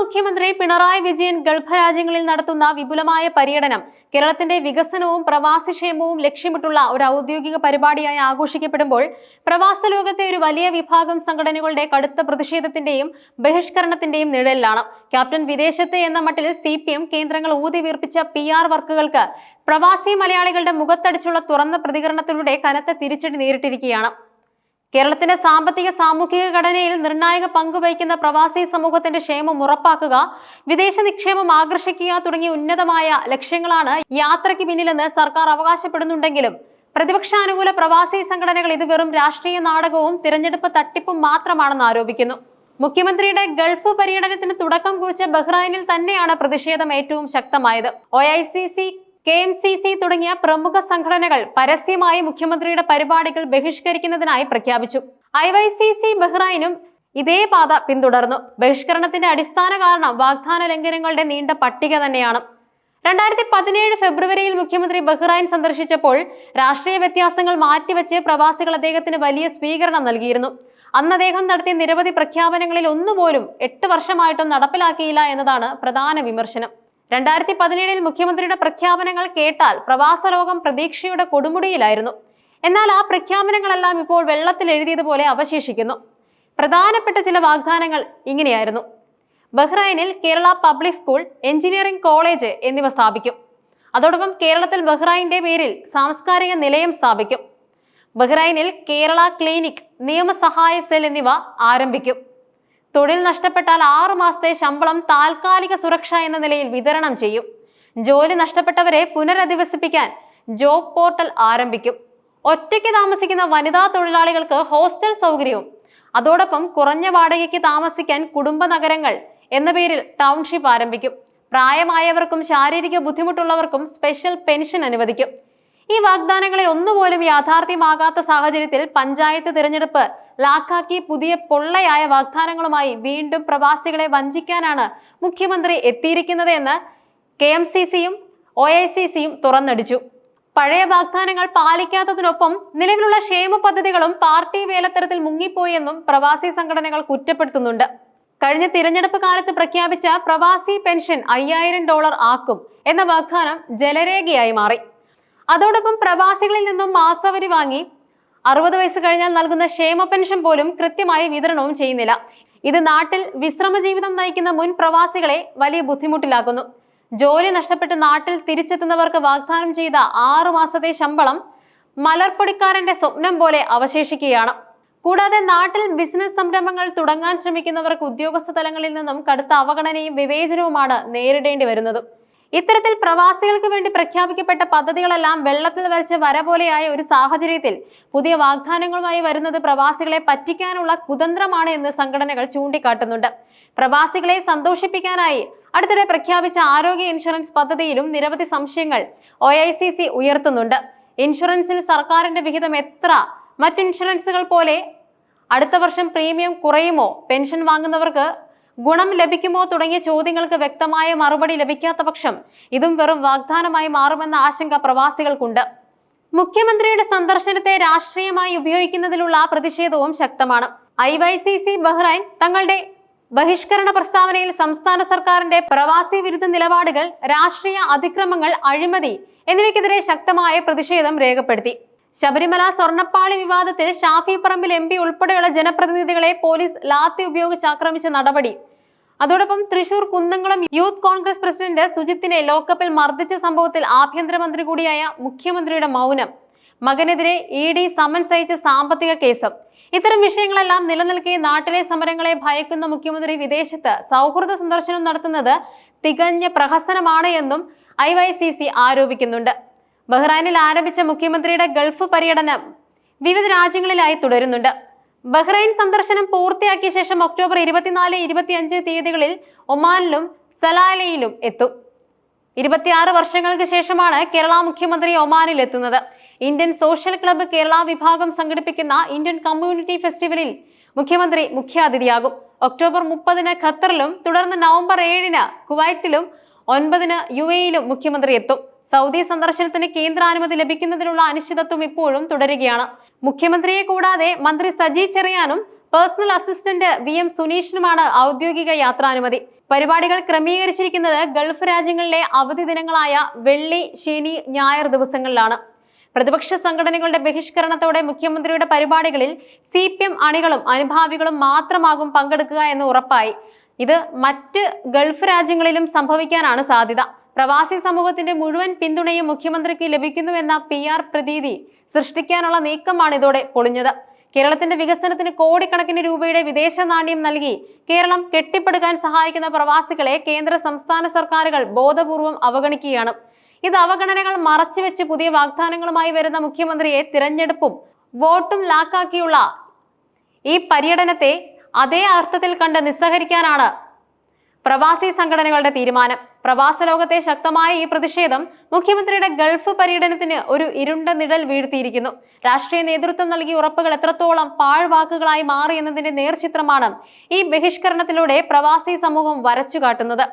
മുഖ്യമന്ത്രി പിണറായി വിജയൻ ഗൾഫ് രാജ്യങ്ങളിൽ നടത്തുന്ന വിപുലമായ പര്യടനം കേരളത്തിന്റെ വികസനവും പ്രവാസിക്ഷേമവും ലക്ഷ്യമിട്ടുള്ള ഒരു ഔദ്യോഗിക പരിപാടിയായി ആഘോഷിക്കപ്പെടുമ്പോൾ പ്രവാസ ലോകത്തെ ഒരു വലിയ വിഭാഗം സംഘടനകളുടെ കടുത്ത പ്രതിഷേധത്തിന്റെയും ബഹിഷ്കരണത്തിന്റെയും നിഴലിലാണ്. ക്യാപ്റ്റൻ വിദേശത്ത് എന്ന മട്ടിൽ സി പി എം കേന്ദ്രങ്ങൾ ഊതിവീർപ്പിച്ച പി ആർ വർക്കുകൾക്ക് പ്രവാസി മലയാളികളുടെ മുഖത്തടിച്ചുള്ള തുറന്ന പ്രതികരണത്തിലൂടെ കനത്ത തിരിച്ചടി നേരിട്ടിരിക്കുകയാണ്. കേരളത്തിന്റെ സാമ്പത്തിക സാമൂഹിക ഘടനയിൽ നിർണായക പങ്കുവഹിക്കുന്ന പ്രവാസി സമൂഹത്തിന്റെ ക്ഷേമം ഉറപ്പാക്കുക വിദേശ നിക്ഷേപം ആകർഷിക്കുക തുടങ്ങിയ ഉന്നതമായ ലക്ഷ്യങ്ങളാണ് യാത്രയ്ക്ക് പിന്നിലെന്ന് സർക്കാർ അവകാശപ്പെടുന്നുണ്ടെങ്കിലും പ്രതിപക്ഷാനുകൂല പ്രവാസി സംഘടനകൾ ഇത് വെറും രാഷ്ട്രീയ നാടകവും തിരഞ്ഞെടുപ്പ് തട്ടിപ്പും മാത്രമാണെന്ന് ആരോപിക്കുന്നു. മുഖ്യമന്ത്രിയുടെ ഗൾഫ് പര്യടനത്തിന് തുടക്കം കുറിച്ച ബഹ്റൈനിൽ തന്നെയാണ് പ്രതിഷേധം ഏറ്റവും ശക്തമായത്. O K M C C തുടങ്ങിയ പ്രമുഖ സംഘടനകൾ പരസ്യമായി മുഖ്യമന്ത്രിയുടെ പരിപാടികൾ ബഹിഷ്കരിക്കുന്നതിനായി പ്രഖ്യാപിച്ചു. ഐ വൈ സി സി ബഹ്റൈനും ഇതേ പാത പിന്തുടർന്നു. ബഹിഷ്കരണത്തിന്റെ അടിസ്ഥാന കാരണം വാഗ്ദാന ലംഘനങ്ങളുടെ നീണ്ട പട്ടിക തന്നെയാണ്. രണ്ടായിരത്തി പതിനേഴ് ഫെബ്രുവരിയിൽ മുഖ്യമന്ത്രി ബഹ്റൈൻ സന്ദർശിച്ചപ്പോൾ രാഷ്ട്രീയ വ്യത്യാസങ്ങൾ മാറ്റിവെച്ച് പ്രവാസികൾ അദ്ദേഹത്തിന് വലിയ സ്വീകരണം നൽകിയിരുന്നു. അന്ന് അദ്ദേഹം നടത്തിയ നിരവധി പ്രഖ്യാപനങ്ങളിൽ ഒന്നുപോലും എട്ട് വർഷമായിട്ടും നടപ്പിലാക്കിയില്ല എന്നതാണ് പ്രധാന വിമർശനം. രണ്ടായിരത്തി പതിനേഴിൽ മുഖ്യമന്ത്രിയുടെ പ്രഖ്യാപനങ്ങൾ കേട്ടാൽ പ്രവാസ ലോകം പ്രതീക്ഷയുടെ കൊടുമുടിയിലായിരുന്നു. എന്നാൽ ആ പ്രഖ്യാപനങ്ങളെല്ലാം ഇപ്പോൾ വെള്ളത്തിൽ എഴുതിയതുപോലെ അവശേഷിക്കുന്നു. പ്രധാനപ്പെട്ട ചില വാഗ്ദാനങ്ങൾ ഇങ്ങനെയായിരുന്നു. ബഹ്റൈനിൽ Kerala public school engineering college എന്നിവ സ്ഥാപിക്കും. അതോടൊപ്പം കേരളത്തിൽ ബഹ്റൈന്റെ പേരിൽ സാംസ്കാരിക നിലയം സ്ഥാപിക്കും. ബഹ്റൈനിൽ കേരള ക്ലിനിക് നിയമസഹായ സെൽ എന്നിവ ആരംഭിക്കും. തൊഴിൽ നഷ്ടപ്പെട്ടാൽ ആറു മാസത്തെ ശമ്പളം താൽക്കാലിക സുരക്ഷ എന്ന നിലയിൽ വിതരണം ചെയ്യും. ജോലി നഷ്ടപ്പെട്ടവരെ പുനരധിവസിപ്പിക്കാൻ ജോബ് പോർട്ടൽ ആരംഭിക്കും. ഒറ്റയ്ക്ക് താമസിക്കുന്ന വനിതാ തൊഴിലാളികൾക്ക് ഹോസ്റ്റൽ സൗകര്യവും അതോടൊപ്പം കുറഞ്ഞ വാടകയ്ക്ക് താമസിക്കാൻ കുടുംബ നഗരങ്ങൾ എന്ന പേരിൽ ടൗൺഷിപ്പ് ആരംഭിക്കും. പ്രായമായവർക്കും ശാരീരിക ബുദ്ധിമുട്ടുള്ളവർക്കും സ്പെഷ്യൽ പെൻഷൻ അനുവദിക്കും. ഈ വാഗ്ദാനങ്ങളിൽ ഒന്നുപോലും യാഥാർത്ഥ്യമാകാത്ത സാഹചര്യത്തിൽ പഞ്ചായത്ത് തിരഞ്ഞെടുപ്പ് ലാക്കാക്കി പുതിയ പൊള്ളയായ വാഗ്ദാനങ്ങളുമായി വീണ്ടും പ്രവാസികളെ വഞ്ചിക്കാനാണ് മുഖ്യമന്ത്രി എത്തിയിരിക്കുന്നത് എന്ന് കെ എം സി സിയും ഒ ഐ സി സിയും തുറന്നടിച്ചു. പഴയ വാഗ്ദാനങ്ങൾ പാലിക്കാത്തതിനൊപ്പം നിലവിലുള്ള ക്ഷേമ പദ്ധതികളും പാർട്ടി വേലത്തരത്തിൽ മുങ്ങിപ്പോയെന്നും പ്രവാസി സംഘടനകൾ കുറ്റപ്പെടുത്തുന്നുണ്ട്. കഴിഞ്ഞ തിരഞ്ഞെടുപ്പ് കാലത്ത് പ്രഖ്യാപിച്ച പ്രവാസി പെൻഷൻ അയ്യായിരം ഡോളർ ആക്കും എന്ന വാഗ്ദാനം ജലരേഖയായി മാറി. അതോടൊപ്പം പ്രവാസികളിൽ നിന്നും മാസവരി വാങ്ങി അറുപത് വയസ്സ് കഴിഞ്ഞാൽ നൽകുന്ന ക്ഷേമ പെൻഷൻ പോലും കൃത്യമായി വിതരണവും ചെയ്യുന്നില്ല. ഇത് നാട്ടിൽ വിശ്രമ ജീവിതം നയിക്കുന്ന മുൻ പ്രവാസികളെ വലിയ ബുദ്ധിമുട്ടിലാക്കുന്നു. ജോലി നഷ്ടപ്പെട്ട് നാട്ടിൽ തിരിച്ചെത്തുന്നവർക്ക് വാഗ്ദാനം ചെയ്ത ആറു മാസത്തെ ശമ്പളം മലർപ്പൊടിക്കാരന്റെ സ്വപ്നം പോലെ അവശേഷിക്കുകയാണ്. കൂടാതെ നാട്ടിൽ ബിസിനസ് സംരംഭങ്ങൾ തുടങ്ങാൻ ശ്രമിക്കുന്നവർക്ക് ഉദ്യോഗസ്ഥ തലങ്ങളിൽ നിന്നും കടുത്ത അവഗണനയും വിവേചനവുമാണ് നേരിടേണ്ടി വരുന്നത്. ഇത്തരത്തിൽ പ്രവാസികൾക്ക് വേണ്ടി പ്രഖ്യാപിക്കപ്പെട്ട പദ്ധതികളെല്ലാം വെള്ളത്തിൽ വരച്ച വര പോലെയായ ഒരു സാഹചര്യത്തിൽ പുതിയ വാഗ്ദാനങ്ങളുമായി വരുന്നത് പ്രവാസികളെ പറ്റിക്കാനുള്ള കുതന്ത്രമാണ് എന്ന് സംഘടനകൾ ചൂണ്ടിക്കാട്ടുന്നുണ്ട്. പ്രവാസികളെ സന്തോഷിപ്പിക്കാനായി അടുത്തിടെ പ്രഖ്യാപിച്ച ആരോഗ്യ ഇൻഷുറൻസ് പദ്ധതിയിലും നിരവധി സംശയങ്ങൾ ഒ ഉയർത്തുന്നുണ്ട്. ഇൻഷുറൻസിൽ സർക്കാരിന്റെ വിഹിതം എത്ര? മറ്റ് ഇൻഷുറൻസുകൾ പോലെ അടുത്ത വർഷം പ്രീമിയം കുറയുമോ? പെൻഷൻ വാങ്ങുന്നവർക്ക് ഗുണം ലഭിക്കുമോ തുടങ്ങിയ ചോദ്യങ്ങൾക്ക് വ്യക്തമായ മറുപടി ലഭിക്കാത്ത പക്ഷം ഇതും വെറും വാഗ്ദാനമായി മാറുമെന്ന ആശങ്ക പ്രവാസികൾക്കുണ്ട്. മുഖ്യമന്ത്രിയുടെ സന്ദർശനത്തെ രാഷ്ട്രീയമായി ഉപയോഗിക്കുന്നതിലുള്ള പ്രതിഷേധവും ശക്തമാണ്. I Y C C Bahrain തങ്ങളുടെ ബഹിഷ്കരണ പ്രസ്താവനയിൽ സംസ്ഥാന സർക്കാരിന്റെ പ്രവാസി വിരുദ്ധ നിലപാടുകൾ രാഷ്ട്രീയ അതിക്രമങ്ങൾ അഴിമതി എന്നിവയ്ക്കെതിരെ ശക്തമായ പ്രതിഷേധം രേഖപ്പെടുത്തി. ശബരിമല സ്വർണപ്പാളി വിവാദത്തിൽ ഷാഫി പറമ്പിൽ എം പി ഉൾപ്പെടെയുള്ള ജനപ്രതിനിധികളെ പോലീസ് ലാത്തി ഉപയോഗിച്ച് ആക്രമിച്ച നടപടി അതോടൊപ്പം തൃശൂർ കുന്നംകുളം യൂത്ത് കോൺഗ്രസ് പ്രസിഡന്റ് സുജിത്തിനെ ലോക്കപ്പിൽ മർദ്ദിച്ച സംഭവത്തിൽ ആഭ്യന്തരമന്ത്രി കൂടിയായ മുഖ്യമന്ത്രിയുടെ മൗനം. മകനെതിരെ ഇ ഡി സമൻസ് അയച്ച സാമ്പത്തിക കേസും. ഇത്തരം വിഷയങ്ങളെല്ലാം നിലനിൽക്കെ നാട്ടിലെ സമരങ്ങളെ ഭയക്കുന്ന മുഖ്യമന്ത്രി വിദേശത്ത് സൗഹൃദ സന്ദർശനം നടത്തുന്നത് തികഞ്ഞ പ്രഹസനമാണ് എന്നും ഐ വൈ സി സി ആരോപിക്കുന്നുണ്ട്. ബഹ്റൈനിൽ ആരംഭിച്ച മുഖ്യമന്ത്രിയുടെ ഗൾഫ് പര്യടനം വിവിധ രാജ്യങ്ങളിലായി തുടരുന്നുണ്ട്. ബഹ്റൈൻ സന്ദർശനം പൂർത്തിയാക്കിയ ശേഷം ഒക്ടോബർ ഇരുപത്തിനാല് ഇരുപത്തിയഞ്ച് തീയതികളിൽ ഒമാനിലും സലാലയിലും എത്തും. ഇരുപത്തിയാറ് വർഷങ്ങൾക്ക് ശേഷമാണ് കേരള മുഖ്യമന്ത്രി ഒമാനിൽ എത്തുന്നത്. ഇന്ത്യൻ സോഷ്യൽ ക്ലബ്ബ് കേരള വിഭാഗം സംഘടിപ്പിക്കുന്ന ഇന്ത്യൻ കമ്മ്യൂണിറ്റി ഫെസ്റ്റിവലിൽ മുഖ്യമന്ത്രി മുഖ്യാതിഥിയാകും. ഒക്ടോബർ മുപ്പതിന് ഖത്തറിലും തുടർന്ന് നവംബർ ഏഴിന് കുവൈത്തിലും ഒൻപതിന് യു എയിലും മുഖ്യമന്ത്രി എത്തും. സൗദി സന്ദർശനത്തിന് കേന്ദ്രാനുമതി ലഭിക്കുന്നതിനുള്ള അനിശ്ചിതത്വം ഇപ്പോഴും തുടരുകയാണ്. മുഖ്യമന്ത്രിയെ കൂടാതെ മന്ത്രി സജി ചെറിയാനും പേഴ്സണൽ അസിസ്റ്റന്റ് വി എം സുനീഷിനുമാണ് ഔദ്യോഗിക യാത്രാനുമതി. പരിപാടികൾ ക്രമീകരിച്ചിരിക്കുന്നത് ഗൾഫ് രാജ്യങ്ങളിലെ അവധി ദിനങ്ങളായ വെള്ളി ശനി ഞായർ ദിവസങ്ങളിലാണ്. പ്രതിപക്ഷ സംഘടനകളുടെ ബഹിഷ്കരണത്തോടെ മുഖ്യമന്ത്രിയുടെ പരിപാടികളിൽ സി പി എം അണികളും അനുഭാവികളും മാത്രമാകും പങ്കെടുക്കുക എന്ന് ഉറപ്പായി. ഇത് മറ്റ് ഗൾഫ് രാജ്യങ്ങളിലും സംഭവിക്കാനാണ് സാധ്യത. പ്രവാസി സമൂഹത്തിന്റെ മുഴുവൻ പിന്തുണയും മുഖ്യമന്ത്രിക്ക് ലഭിക്കുന്നുവെന്ന പി ആർ പ്രതീതി സൃഷ്ടിക്കാനുള്ള നീക്കമാണ് ഇതോടെ പൊളിഞ്ഞത്. കേരളത്തിന്റെ വികസനത്തിന് കോടിക്കണക്കിന് രൂപയുടെ വിദേശ നാണ്യം നൽകി കേരളം കെട്ടിപ്പടുക്കാൻ സഹായിക്കുന്ന പ്രവാസികളെ കേന്ദ്ര സംസ്ഥാന സർക്കാരുകൾ ബോധപൂർവം അവഗണിക്കുകയാണ്. ഇത് അവഗണനകൾ മറച്ചുവെച്ച് പുതിയ വാഗ്ദാനങ്ങളുമായി വരുന്ന മുഖ്യമന്ത്രിയെ തിരഞ്ഞെടുപ്പും വോട്ടും ലാക്കാക്കിയുള്ള ഈ പര്യടനത്തെ അതേ അർത്ഥത്തിൽ കണ്ട് നിസ്സഹരിക്കാനാണ് പ്രവാസി സംഘടനകളുടെ തീരുമാനം. പ്രവാസ ലോകത്തെ ശക്തമായ ഈ പ്രതിഷേധം മുഖ്യമന്ത്രിയുടെ ഗൾഫ് പര്യടനത്തിന് ഒരു ഇരുണ്ട നിഴൽ വീഴ്ത്തിയിരിക്കുന്നു. രാഷ്ട്രീയ നേതൃത്വം നൽകിയ ഉറപ്പുകൾ എത്രത്തോളം പാഴ്വാക്കുകളായി മാറി എന്നതിന്റെ നേർചിത്രമാണ് ഈ ബഹിഷ്കരണത്തിലൂടെ പ്രവാസി സമൂഹം വരച്ചു കാട്ടുന്നത്